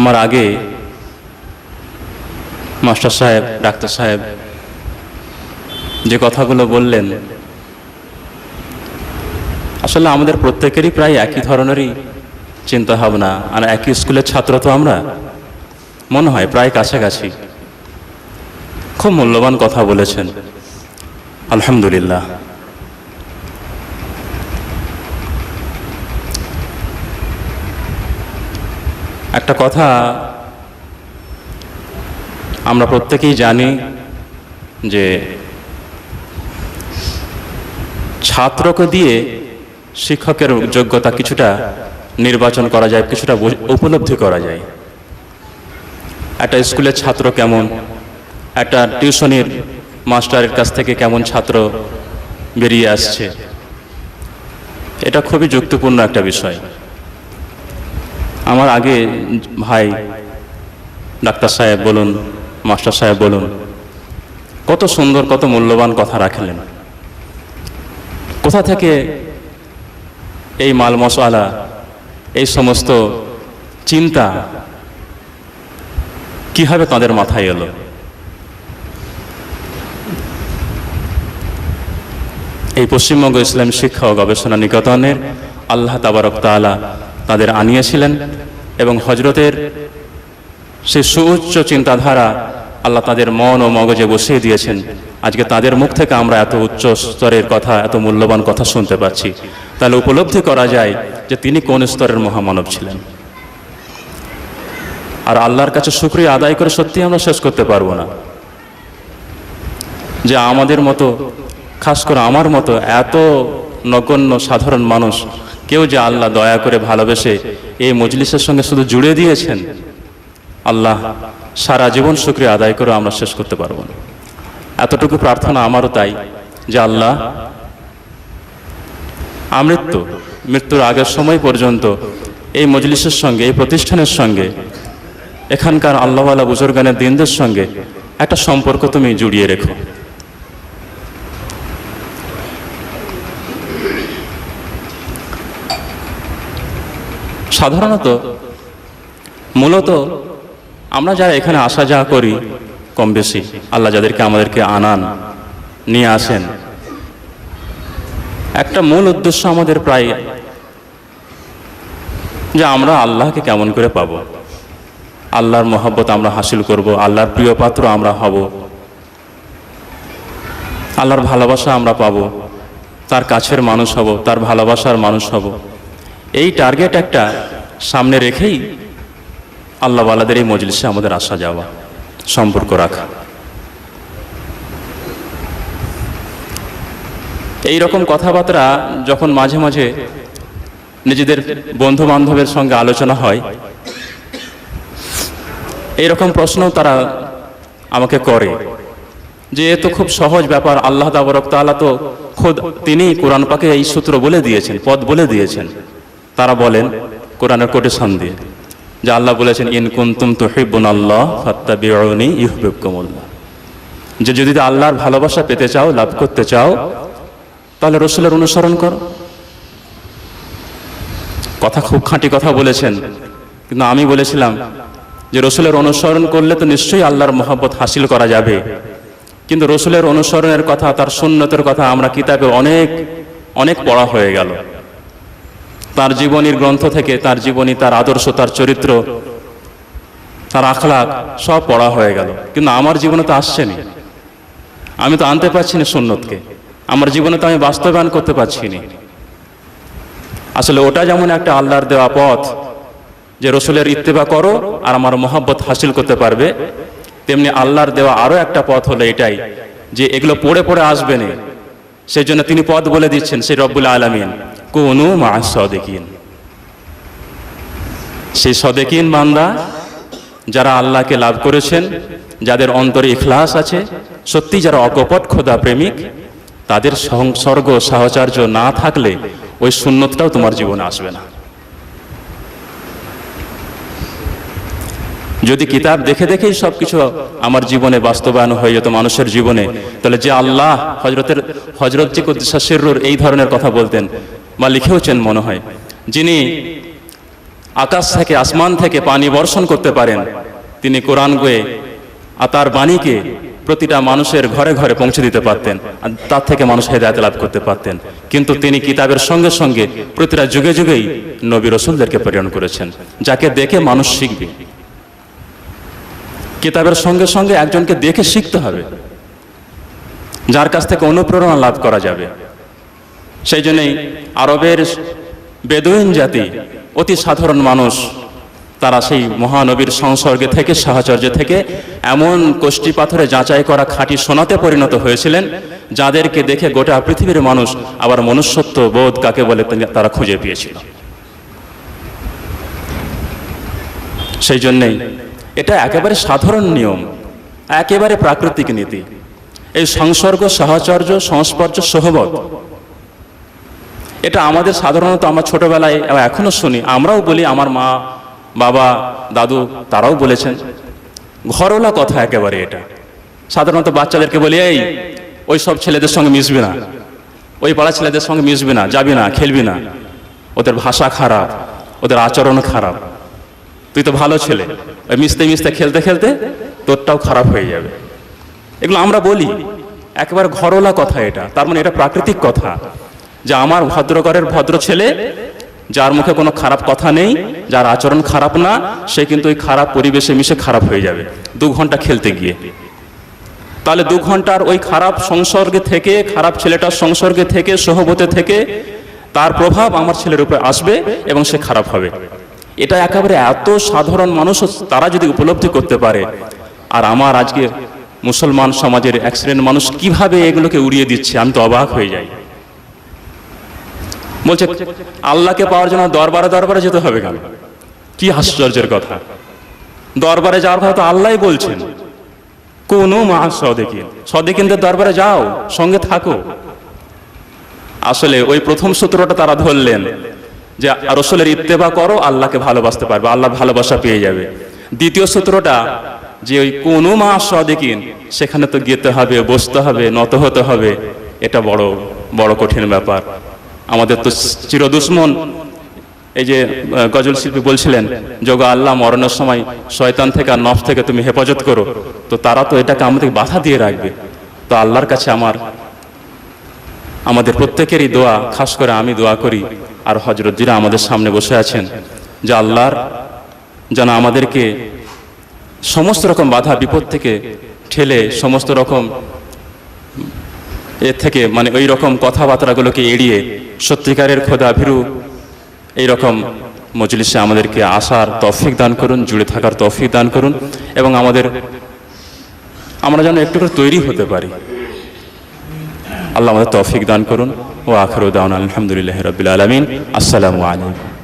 আমার আগে মাস্টার সাহেব, ডাক্তার সাহেব যে কথাগুলো বললেন, আসলে আমাদের প্রত্যেকেরই প্রায় একই ধরনেরই চিন্তা ভাবনা আর একই স্কুলের ছাত্র তো আমরা। মনে হয় প্রায় কাছাকাছি। খুব মূল্যবান কথা বলেছেন। আলহামদুলিল্লাহ। একটা কথা আমরা প্রত্যেকেই জানি যে ছাত্রকে দিয়ে শিক্ষকের যোগ্যতা কিছুটা নির্বাচন করা যায়, কিছুটা উপলব্ধি করা যায়। একটা স্কুলের ছাত্র কেমন? একটা টিউশনির মাস্টারের কাছ থেকে কেমন ছাত্র বেরিয়ে আসছে? এটা খুবই যুক্তিপূর্ণ একটা বিষয়। আমার আগে ভাই ডাক্তার সাহেব বলুন, মাস্টার সাহেব বলুন, কত সুন্দর, কত মূল্যবান কথা রাখলেন। কোথা থেকে এই মাল মশলা, এই সমস্ত চিন্তা কীভাবে তাদের মাথায় এলো? এই পশ্চিমবঙ্গ ইসলাম শিক্ষা ও গবেষণা নিকেতনের আল্লাহ তাবারক তাআলা তাদের আনিয়েছিলেন এবং হজরতের সে সুউচ্চ চিন্তাধারা আল্লাহ তাদের মন ও মগজে বসিয়ে দিয়েছেন। আজকে তাদের মুখ থেকে আমরা এত উচ্চ স্তরের কথা, এত মূল্যবান কথা শুনতে পাচ্ছি। তাহলে উপলব্ধি করা যায় যে তিনি কোন স্তরের মহামানব ছিলেন। আর আল্লাহর কাছে শুক্রিয়া আদায় করে সত্যি আমরা শেষ করতে পারব না। যে আমাদের মতো, খাস করে আমার মতো এত নগণ্য সাধারণ মানুষ কেউ যে আল্লাহ দয়া করে ভালোবেসে এই মজলিসের সঙ্গে শুধু জুড়ে দিয়েছেন, আল্লাহ সারা জীবন শুক্রিয়া আদায় করে আমরা শেষ করতে পারব না। এতটুকু প্রার্থনা আমারও তাই যে আল্লাহ, আমৃত্যু, মৃত্যুর আগের সময় পর্যন্ত এই মজলিসের সঙ্গে, এই প্রতিষ্ঠানের সঙ্গে, এখানকার আল্লাহওয়ালা বুজুর্গানের দিনদের সঙ্গে একটা সম্পর্ক তুমি জুড়িয়ে রেখো। সাধারণত মূলত আমরা যারা এখানে আসা যাওয়া করি কম বেশি, আল্লাহ যাদেরকে আমাদেরকে আনান, নিয়ে আসেন। একটা মূল উদ্দেশ্য আমাদের প্রায় যে আমরা আল্লাহকে কেমন করে পাবো। আল্লাহর মহব্বত আমরা হাসিল করব, আল্লাহর প্রিয় পাত্র আমরা হব। আল্লাহর ভালোবাসা আমরা পাবো, তার কাছের মানুষ হব, তার ভালোবাসার মানুষ হব। এই টার্গেট একটা সামনে রেখেই আল্লাহওয়ালাদের এই মজলিসে আমাদের আসা যাওয়া, সম্পর্ক রাখা। এই রকম কথাবার্তা যখন মাঝে মাঝে নিজেদের বন্ধু বান্ধবের সঙ্গে আলোচনা হয়, এইরকম প্রশ্ন তারা আমাকে করে যে, এ তো খুব সহজ ব্যাপার, আল্লাহ তাবরক তাআলা তো খোদ তিনি কোরআন পাকে এই সূত্র বলে দিয়েছেন পদ বলে দিয়েছেন। তারা বলেন, কোরআনের কোটেশন দিয়ে যে আল্লাহ বলেছেন, ইন কুন্তুম তো তুহিব্বুন আল্লাহ ফাত্তাবিউনি ইউহিব্বুকুমুল্লাহ। যে যদি আল্লাহর ভালোবাসা পেতে চাও, লাভ করতে চাও, তাহলে রসুলের অনুসরণ করো। কথা খুব খাঁটি কথা বলেছেন, কিন্তু আমি বলেছিলাম যে রসুলের অনুসরণ করলে তো নিশ্চয়ই আল্লাহর মহব্বত হাসিল করা যাবে। কিন্তু রসুলের অনুসরণের কথা, তার সুন্নতের কথা আমরা কিতাবে অনেক অনেক পড়া হয়ে গেল। তার জীবনীর গ্রন্থ থেকে তার জীবনী, তার আদর্শ, তার চরিত্র, তার আখলাক সব পড়া হয়ে গেল। কিন্তু আমার জীবনে তো আসছেনি। আমি তো আনতে পারছি না সুন্নতকে। আমার জীবনে তো আমি বাস্তবায়ন করতে পারছি না। আসলে ওটা যেমন একটা আল্লাহর দেওয়া পথ, যে রসুলের ইত্তেবা করো আর আমার মহাব্বত হাসিল করতে পারবে, তেমনি আল্লাহর দেওয়া আরও একটা পথ হলো এটাই, যে এগুলো পড়ে পড়ে আসবে না। সেই জন্য তিনি পথ বলে দিচ্ছেন, সেই রব্বুল আলমিন। কোনু মা সদেকিন। সেই সদেকিন বান্দা, যারা আল্লাহকে লাভ করেছেন, যাদের অন্তরে ইখলাস আছে, সত্যি যারা অকপট খোদা প্রেমিক, তাদের সংসর্গ সাহচর্য না থাকলে ওই শূন্যতটাও তোমার জীবনে আসবে না। যদি কিতাব দেখে দেখেই সব কিছু আমার জীবনে বাস্তবায়ন হয়ে যেত মানুষের জীবনে, তাহলে যে আল্লাহ হজরতের হজরত যে এই ধরনের কথা বলতেন বা লিখেওছেন মনে হয়। যিনি আকাশ থেকে আসমান থেকে পানি বর্ষণ করতে পারেন, তিনি কোরআন গয়ে তার বাণীকে প্রতিটা মানুষের ঘরে ঘরে পৌঁছে দিতে পারতেন তার থেকে মানুষ হেদায়ত লাভ করতে পারতেন। কিন্তু তিনি কিতাবের সঙ্গে সঙ্গে প্রতিটা যুগে যুগেই নবী রসুলদেরকে প্রেরণ করেছেন, যাকে দেখে মানুষ শিখবে। কিতাবের সঙ্গে সঙ্গে একজনকে দেখে শিখতে হবে, যার কাছ থেকে অনুপ্রেরণা লাভ করা যাবে। সেই জন্যই আরবের বেদুইন জাতি অতি সাধারণ মানুষ। তারা সেই মহানবীর সংসর্গে থেকে সাহচর্য থেকে এমন কোষ্ঠী পাথরে যাচাই করা খাঁটি সোনাতে পরিণত হয়েছিলেন, যাদেরকে দেখে গোটা পৃথিবীর মানুষ আবার মনুষ্যত্ব বোধ কাকে বলে তারা খুঁজে পেয়েছিল। সেই জন্যেই এটা একেবারে সাধারণ নিয়ম, একেবারে প্রাকৃতিক নীতি। এই সংসর্গ সাহচর্য সংস্পর্শ সহবত এটা আমাদের সাধারণত আমরা ছোটবেলায় এবং এখনও শুনি। আমরাও বলি আমার মা, বাবা, দাদু, তারাও বলেছেন। ঘরোলা কথা একেবারে এটা। সাধারণত বাচ্চাদেরকে বলি, এই, ওই সব ছেলেদের সঙ্গে মিশবি না। ওই পাড়া ছেলেদের সঙ্গে মিশবি না, যাবি না, খেলবি না। ওদের ভাষা খারাপ, ওদের আচরণ খারাপ। তুই তো ভালো ছেলে। ওই মিশতে মিশতে, খেলতে খেলতে তোরটাও খারাপ হয়ে যাবে। এগুলো আমরা বলি। একেবারে ঘরোলা কথা এটা। তার মানে এটা প্রাকৃতিক কথা। যে আমার ভদ্রঘরের ভদ্র ছেলে, যার মুখে কোনো খারাপ কথা নেই, যার আচরণ খারাপ না, সে কিন্তু ওই খারাপ পরিবেশে মিশে খারাপ হয়ে যাবে দু ঘণ্টা খেলতে গিয়ে। তাহলে দু ঘণ্টার ওই খারাপ সংসর্গে থেকে, খারাপ ছেলেটার সংসর্গে থেকে, সহবতে থেকে, তার প্রভাব আমার ছেলের উপরে আসবে এবং সে খারাপ হবে। এটা একেবারে এত সাধারণ মানুষ তারা যদি উপলব্ধি করতে পারে, আর আমার আজকে মুসলমান সমাজের এক মানুষ কীভাবে এগুলোকে উড়িয়ে দিচ্ছে, আমি তো অবাক হয়ে যাই। বলছে, আল্লাহকে পাওয়ার জন্য দরবারে দরবারে যেতে হবে কেন? কি আশ্চর্যের কথা। দরবারে যাওয়ার কথা তো আল্লাহই বলছেন। কোনো মা সদেকিন। সদেকিনদের দরবারে যাও, সঙ্গে থাকো। আসলে ওই প্রথম সূত্রটা তারা ধরলেন যে রসুলের ইত্তেবা করো, আল্লাহকে ভালোবাসতে পারবে, আল্লাহ ভালোবাসা পেয়ে যাবে। দ্বিতীয় সূত্রটা যে, ওই কোনো মা সদেকিন, সেখানে তো গেতে হবে, বসতে হবে, নত হতে হবে। এটা বড় বড় কঠিন ব্যাপার। আমাদের তো চিরদুশ্মন এই যে গজল শিল্পী বলছিলেন যোগ আল্লাহ, মরণের সময় শয়তান থেকে আর নফ থেকে তুমি হেফাজত করো। তো তারা তো এটাকে আমাদের বাধা দিয়ে রাখবে। তো আল্লাহর কাছে আমার, আমাদের প্রত্যেকেরই দোয়া, খাস করে আমি দোয়া করি। আর হজরতজিরা আমাদের সামনে বসে আছেন, যে আল্লাহর যেন আমাদেরকে সমস্ত রকম বাধা, বিপদ থেকে ঠেলে সমস্ত রকম এর থেকে মানে ওই রকম কথাবার্তাগুলোকে এড়িয়ে সত্যিকারের খোদা ভীরু, এইরকম মজলিসে আমাদেরকে আসার তৌফিক দান করুন, জুড়ে থাকার তৌফিক দান করুন এবং আমাদের, আমরা যেন একটু করে তৈরি হতে পারি। আল্লাহ আমাদের তৌফিক দান করুন। ও আখরুদ্দান আলহামদুলিল্লাহ রবিল আলমিন। আসসালামু আলাইকুম।